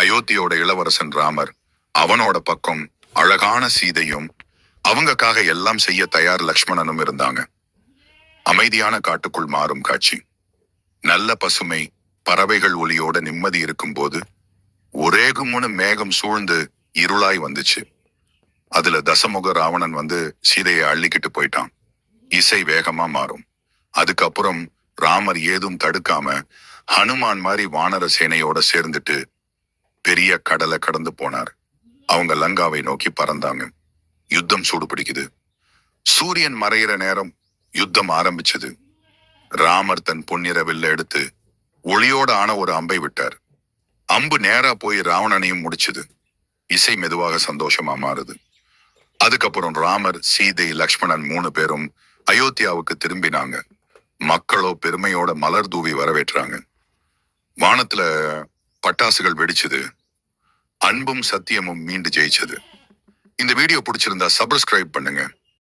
அயோத்தியோட இளவரசன் ராமர் அவனோட பக்கம் அழகான சீதையும் அவங்கக்காக எல்லாம் செய்ய தயார் லக்ஷ்மணனும் இருந்தாங்க. அமைதியான காட்டுக்குள் மாறும் காட்சி. நல்ல பசுமை பறவைகள் ஒலியோட நிம்மதி இருக்கும்போது ஒரே கும்முன்னு மேகம் சூழ்ந்து இருளாய் வந்துச்சு. அதுல தசமுக ராவணன் வந்து சீதையை அள்ளிக்கிட்டு போயிட்டான். இசை வேகமா மாறும். அதுக்கப்புறம் ராமர் ஏதும் தடுக்காம ஹனுமான் மாதிரி வானர சேனையோட சேர்ந்துட்டு பெரிய கடலை கடந்து போனார். அவங்க லங்காவை நோக்கி பறந்தாங்க. யுத்தம் சூடு பிடிக்குது சூரியன் மறையிற நேரம் யுத்தம் ஆரம்பிச்சது. ராமர் தன் பொன்னிற வில்ல எடுத்து ஒளியோட ஆன ஒரு அம்பை விட்டார். அம்பு நேரா போய் ராவணனையும் முடிச்சுது. இசை மெதுவாக சந்தோஷமா மாறுது. அதுக்கப்புறம் ராமர் சீதை லக்ஷ்மணன் மூணு பேரும் அயோத்தியாவுக்கு திரும்பினாங்க. மக்களோ பெருமையோட மலர் தூவி வரவேற்றாங்க. வானத்துல பட்டாசுகள் வெடிச்சது. அன்பும் சத்தியமும் மீண்டு ஜெயிச்சது. இந்த வீடியோ பிடிச்சிருந்தா சப்ஸ்கிரைப் பண்ணுங்க.